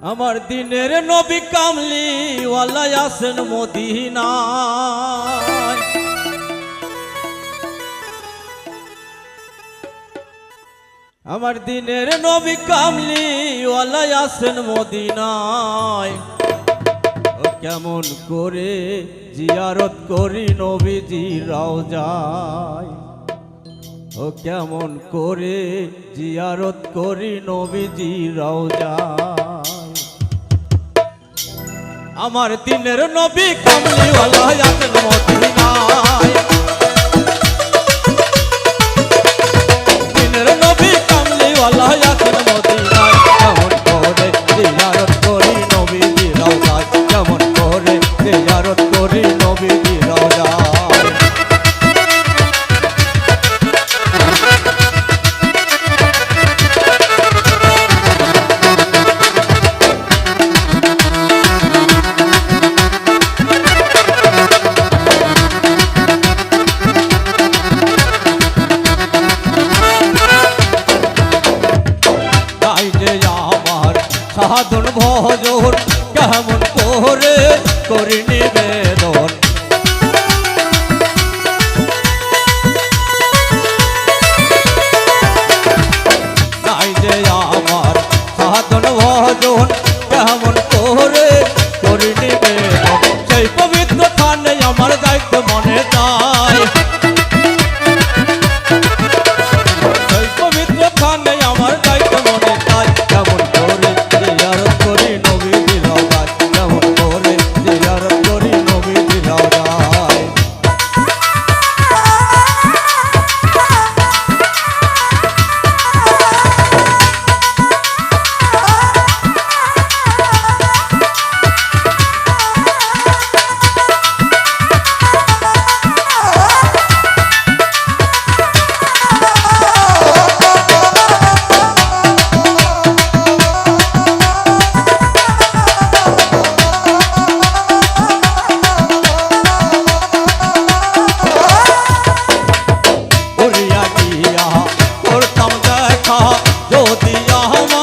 আমার দিনের নবী কামলি ওয়ালাই আসেন মদিনা আমার দিনের নবী কামলি ওয়ালাই আসেন মদিনায় কেমন করে জিয়ারত করি নবীজি রাও যায় ও কেমন করে জিয়ারত করি নবীজি রাও যায় আমার দিনের নবী কমলিওয়ালা মদিনায়। সাধন ভজন কেমন করে করি নিবেদন যদি আমার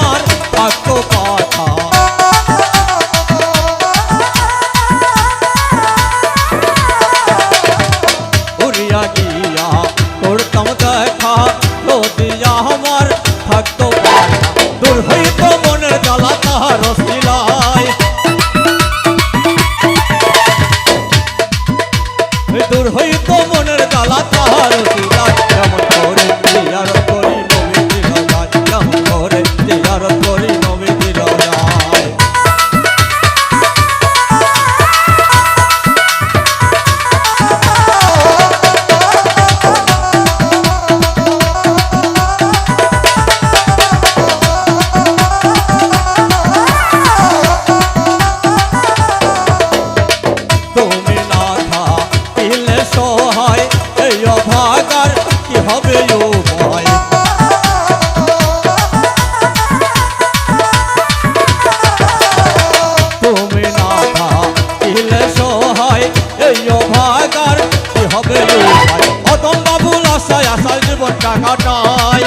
কোথাকার হবে অতন বাবুল আশায় আশায় জীবন টাকাটায়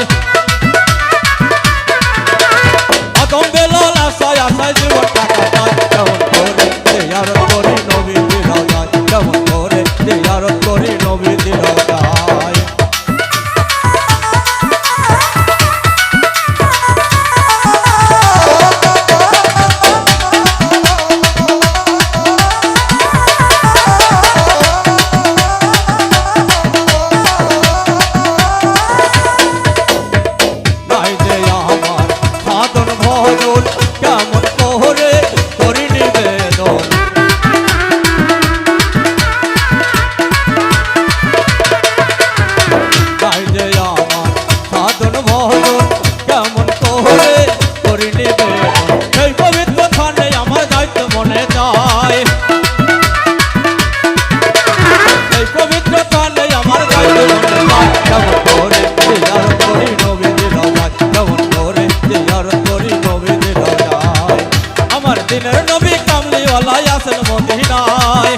આસન મોતી નાય